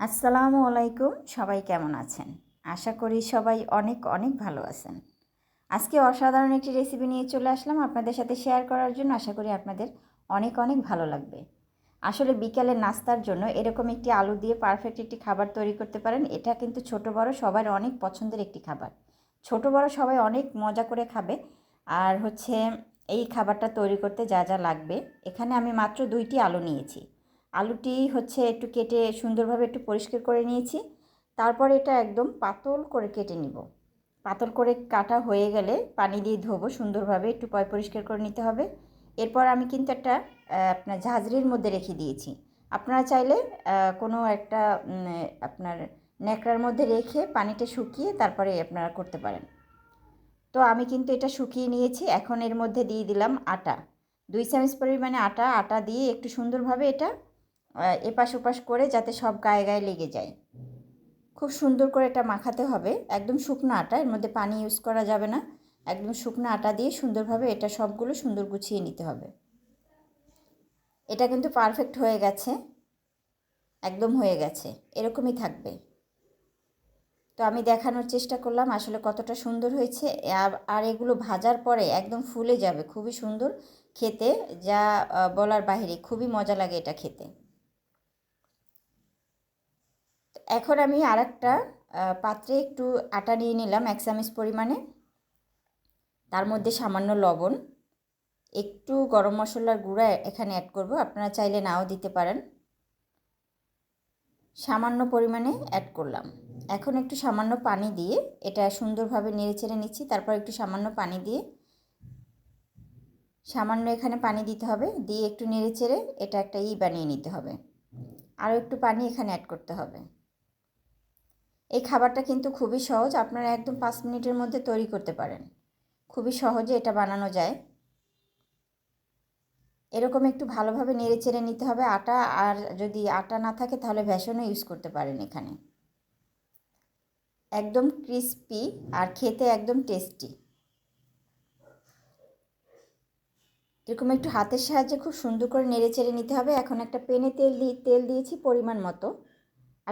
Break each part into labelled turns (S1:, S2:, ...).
S1: আসসালামু আলাইকুম, সবাই কেমন আছেন? আশা করি সবাই অনেক অনেক ভালো আছেন। আজকে অসাধারণ একটি রেসিপি নিয়ে চলে আসলাম আপনাদের সাথে শেয়ার করার জন্য। আশা করি আপনাদের অনেক অনেক ভালো লাগবে। আসলে বিকালের নাস্তার জন্য এরকম একটি আলু দিয়ে পারফেক্ট একটি খাবার তৈরি করতে পারেন। এটা কিন্তু ছোট বড় সবার অনেক পছন্দের একটি খাবার। ছোট বড় সবাই অনেক মজা করে খাবে। আর হচ্ছে এই খাবারটা তৈরি করতে যা যা লাগবে। এখানে আমি মাত্র দুইটি আলু নিয়েছি। আলুটি হচ্ছে একটু কেটে সুন্দরভাবে একটু পরিষ্কার করে নিয়েছি। তারপর এটা একদম পাতল করে কেটে নিব। পাতল করে কাটা হয়ে গেলে পানি দিয়ে ধোবো, সুন্দরভাবে একটু পয় পরিষ্কার করে নিতে হবে। এরপর আমি কিন্তু একটা আপনার ঝাঁঝরির মধ্যে রেখে দিয়েছি। আপনারা চাইলে কোনো একটা আপনার ন্যাকড়ার মধ্যে রেখে পানিটা শুকিয়ে তারপরে আপনারা করতে পারেন। তো আমি কিন্তু এটা শুকিয়ে নিয়েছি। এখন এর মধ্যে দিয়ে দিলাম আটা। দুই চামচ পরিমাণে আটা। আটা দিয়ে একটু সুন্দরভাবে এটা এপাশ ওপাশ করে যাতে সব গায়ে গায়ে লেগে যায়। খুব সুন্দর করে এটা মাখাতে হবে। একদম শুকনো আটা, এর মধ্যে পানি ইউজ করা যাবে না। একদম শুকনো আটা দিয়ে সুন্দরভাবে এটা সবগুলো সুন্দর গুছিয়ে নিতে হবে। এটা কিন্তু পারফেক্ট হয়ে গেছে। একদম হয়ে গেছে। এরকমই থাকবে। তো আমি দেখানোর চেষ্টা করলাম আসলে কতটা সুন্দর হয়েছে। আর এগুলো ভাজার পরে একদম ফুলে যাবে। খুবই সুন্দর খেতে। যা বলার বাহিরে খুবই মজা লাগে এটা খেতে। এখন আমি আর একটা পাত্রে একটু আটা নিয়ে নিলাম এক চামচ পরিমাণে। তার মধ্যে সামান্য লবণ, একটু গরম মশলার গুঁড়া এখানে অ্যাড করব, আপনারা চাইলে নাও দিতে পারেন। সামান্য পরিমাণে অ্যাড করলাম। এখন একটু সামান্য পানি দিয়ে এটা সুন্দরভাবে নেড়ে চেড়ে নিচ্ছি, তারপর একটু সামান্য পানি দিয়ে সামান্য এখানে পানি দিতে হবে, দিয়ে একটু নেড়ে চেড়ে এটা একটা ই বানিয়ে নিতে হবে। আরও একটু পানি এখানে অ্যাড করতে হবে। এই খাবারটা কিন্তু খুবই সহজ। আপনারা একদম পাঁচ মিনিটের মধ্যে তৈরি করতে পারেন। খুবই সহজে এটা বানানো যায়। এরকম একটু ভালোভাবে নেড়ে চেড়ে নিতে হবে আটা, আর যদি আটা না থাকে তাহলে ভ্যাসনও ইউজ করতে পারেন এখানে। একদম ক্রিস্পি আর খেতে একদম টেস্টি এরকম একটু হাতের সাহায্যে খুব সুন্দর করে নেড়ে চেড়ে নিতে হবে। এখন একটা পেনে তেল দিয়ে তেল দিয়েছি পরিমাণ মতো।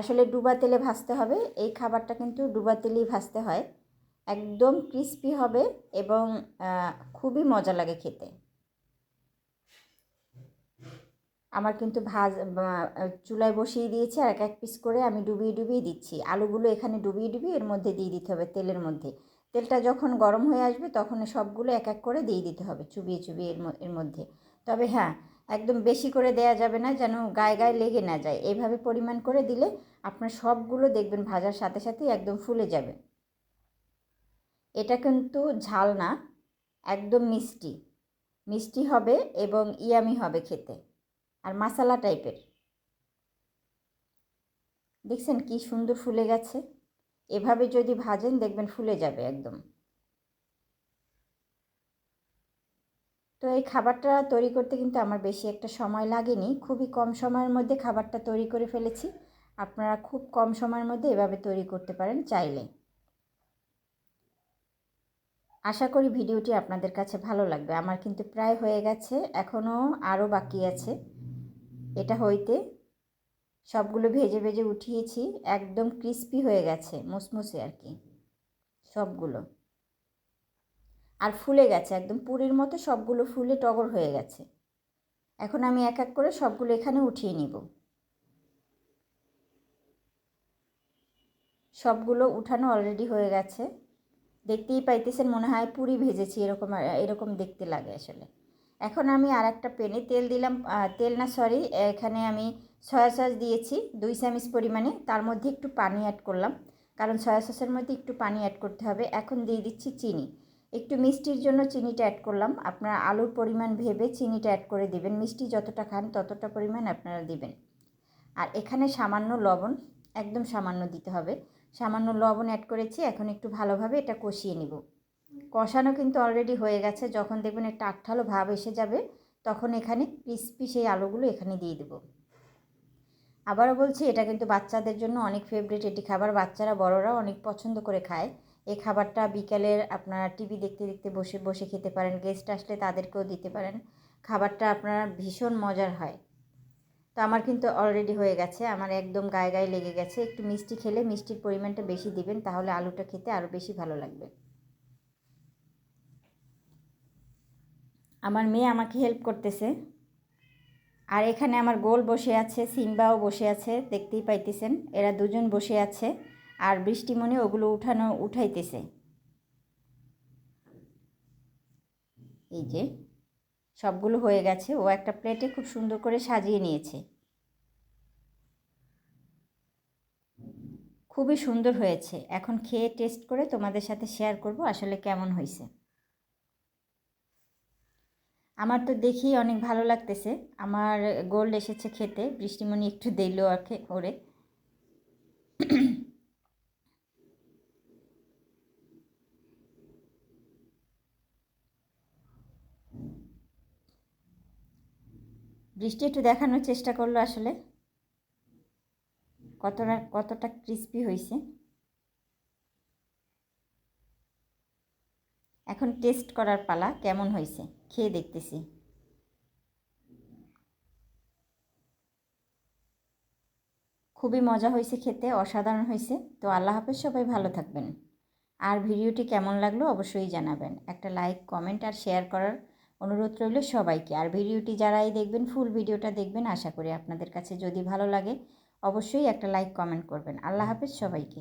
S1: আসলে ডুবা তেলে ভাজতে হবে। এই খাবারটা কিন্তু ডুবা তেলেই ভাজতে হয়। একদম ক্রিস্পি হবে এবং খুবই মজা লাগে খেতে। আমার কিন্তু ভাজ চুলায় বসিয়ে দিয়েছি আর এক এক পিস করে আমি ডুবিয়ে ডুবিয়ে দিচ্ছি। আলুগুলো এখানে ডুবিয়ে ডুবিয়ে এর মধ্যে দিয়ে দিতে হবে তেলের মধ্যে। তেলটা যখন গরম হয়ে আসবে তখন সবগুলো এক এক করে দিয়ে দিতে হবে চুবিয়ে চুবিয়ে এর মধ্যে। তবে হ্যাঁ একদম বেশি করে দেয়া যাবে না, যেন গায়ে গায়ে লেগে না যায়। এইভাবে পরিমাণ করে দিলে আপনার সবগুলো দেখবেন ভাজার সাথে সাথেই একদম ফুলে যাবে। এটা কিন্তু ঝাল না, একদম মিষ্টি। মিষ্টি হবে এবং ইয়ামি হবে খেতে, আর মাসালা টাইপের। দেখছেন কি সুন্দর ফুলে গেছে? এভাবে যদি ভাজেন দেখবেন ফুলে যাবে একদম। তো এই খাবারটা তৈরি করতে কিন্তু আমার বেশি একটা সময় লাগেনি। খুবই কম সময়ের মধ্যে খাবারটা তৈরি করে ফেলেছি। আপনারা খুব কম সময়ের মধ্যে এভাবে তৈরি করতে পারেন চাইলে। আশা করি ভিডিওটি আপনাদের কাছে ভালো লাগবে। আমার কিন্তু প্রায় হয়ে গেছে এখনও আরও বাকি আছে। এটা হইতে সবগুলো ভেজে ভেজে উঠিয়েছি, একদম ক্রিস্পি হয়ে গেছে, মুসমুসে আর কি, সবগুলো। আর ফুলে গেছে একদম। পুরীর মতো সবগুলো ফুলে টগর হয়ে গেছে। এখন আমি এক এক করে সবগুলো এখানে উঠিয়ে নিব। সবগুলো উঠানো অলরেডি হয়ে গেছে। দেখতেই পাইতেছেন, মনে হয় পুরি ভেজেছি, এরকম এরকম দেখতে লাগে আসলে। এখন আমি আর একটা পেনে তেল দিলাম তেল না সরি এখানে আমি সয়া সস দিয়েছি, দুই চামচ পরিমাণে। তার মধ্যে একটু পানি অ্যাড করলাম, কারণ সয়া সসের মধ্যে একটু পানি অ্যাড করতে হবে। এখন দিয়ে দিচ্ছি চিনি। একটু মিষ্টির জন্য চিনিটা অ্যাড করলাম। আপনারা আলুর পরিমাণ ভেবে চিনিটা অ্যাড করে দিবেন। মিষ্টি যতটা খান ততটা পরিমাণ আপনারা দিবেন। আর এখানে সামান্য লবণ, একদম সামান্য দিতে হবে। সামান্য লবণ অ্যাড করেছি, এখন একটু ভালোভাবে এটা কষিয়ে নিব। কষানো কিন্তু অলরেডি হয়ে গেছে। যখন দেখবেন একটা আঠালো ভাব এসে যাবে, তখন এখানে ক্রিস্পি সেই আলুগুলো এখানে দিয়ে দেবো। আবারও বলছি, এটা কিন্তু বাচ্চাদের জন্য অনেক ফেভারিট এটি খাবার। বাচ্চারা বড়রাও অনেক পছন্দ করে খায়। এই খাবারটা বিকালের আপনারা টিভি দেখতে দেখতে বসে বসে খেতে পারেন গেস্ট আসলে তাদেরকেও দিতে পারেন। খাবারটা আপনার ভীষণ মজার হয়। তো আমার কিন্তু অলরেডি হয়ে গেছে, আমার একদম গায়ে গায়ে লেগে গেছে। একটু মিষ্টি খেলে মিষ্টির পরিমাণটা বেশি দিবেন, তাহলে আলুটা খেতে আরও বেশি ভালো লাগবে। আমার মেয়ে আমাকে হেল্প করতেছে। আর এখানে আমার গোল বসে আছে, সিম্বাও বসে আছে, দেখতেই পাইতেছেন। এরা দুজন বসে আছে। আর বৃষ্টিমণি ওগুলো উঠানো, উঠাইতেছে। এই যে, সবগুলো হয়ে গেছে। ও একটা প্লেটে খুব সুন্দর করে সাজিয়ে নিয়েছে। খুবই সুন্দর হয়েছে। এখন খেয়ে টেস্ট করে তোমাদের সাথে শেয়ার করব আসলে কেমন হয়েছে। আমার তো দেখি অনেক ভালো লাগতেছে। আমার গোল্ড এসেছে খেতে। বৃষ্টিমণি একটু দিল আখে ওরে। বৃষ্টি একটু দেখানোর চেষ্টা করল আসলে। কতটা কতটা ক্রিস্পি হয়েছে। এখন টেস্ট করার পালা কেমন হয়েছে, খেয়ে দেখতেছি। খুবই মজা হয়েছে খেতে, অসাধারণ হয়েছে। তো আল্লাহ হাফেজ, সবাই ভালো থাকবেন। আর ভিডিওটি কেমন লাগল অবশ্যই জানাবেন। একটা লাইক কমেন্ট আর শেয়ার করার অনুরোধ রইল সবাইকে। আর ভিডিওটি যারাই দেখবেন, ফুল ভিডিওটা দেখবেন, আশা করি আপনাদের কাছে যদি ভালো লাগে, অবশ্যই একটা লাইক, কমেন্ট করবেন। আল্লাহ হাফেজ সবাইকে।